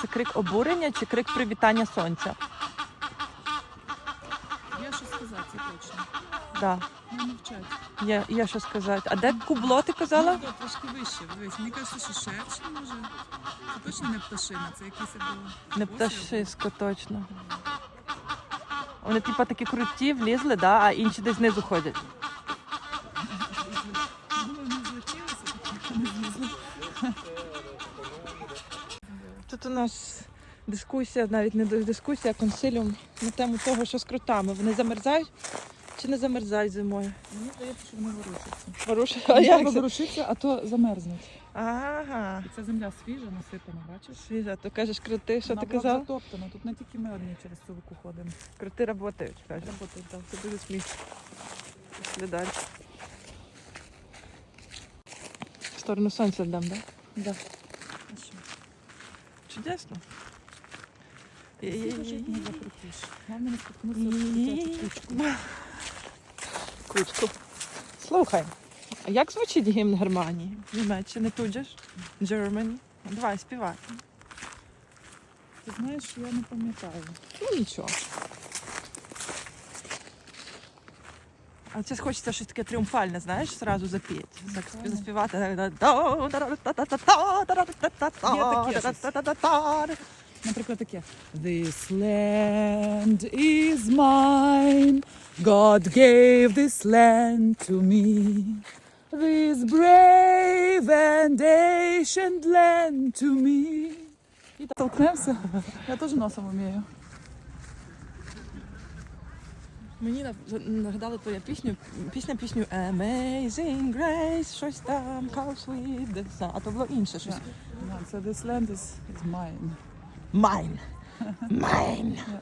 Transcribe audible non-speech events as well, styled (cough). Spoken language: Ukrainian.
Це крик обурення чи крик привітання сонця? Є що сказати, це точно. Да. Не мовчать. Є, є що сказати. А де кубло ти казала? Ну, да, трошки вище. Дивись, мені кажеться, що шерші може. Це точно не пташина, це якийсь або Не пташисько, точно. Вони типа такі круті, влізли, да, а інші десь знизу ходять. Думаю, не злетілося, таке не злізло. Тут у нас дискусія, навіть не дискусія, а консиліум на тему того, що з крутами. Вони замерзають чи не замерзають зимою? Мені здається, що вони ворушаться. Порушує. А як це? ворушитися, а то замерзнуть. Ага. І ця земля свіжа, насипана, бачиш? Свіжа, то кажеш крути, що Вона ти була казав? затоптана. Тут не тільки ми одні через цю руку ходимо. Крути працюють, каже. Роботи, так. Це дуже смішно. Пішли далі. В сторону сонця йдемо, так? Да. А що? Чудесно. Кучку. Слухай, а як звучить гімн Германії? Німеччини тут же ж? Germany. Давай, співай. Ти знаєш, що я не пам'ятаю. Ну нічого. А це хочеться щось таке тріумфальне, знаєш, зразу запіти. Так Звичайно. заспівати. Є таке Наприклад, таке. This land is mine. God gave this land to me. This brave and ancient land to me. І так толкнемося. Я теж носом вмію. Мені нав- нагадали твою пісню, пісня пісню Amazing Grace, щось там, how sweet the sound. А то було інше щось. Yeah, so this land is, is mine. Mine. Mine. (laughs) Yeah.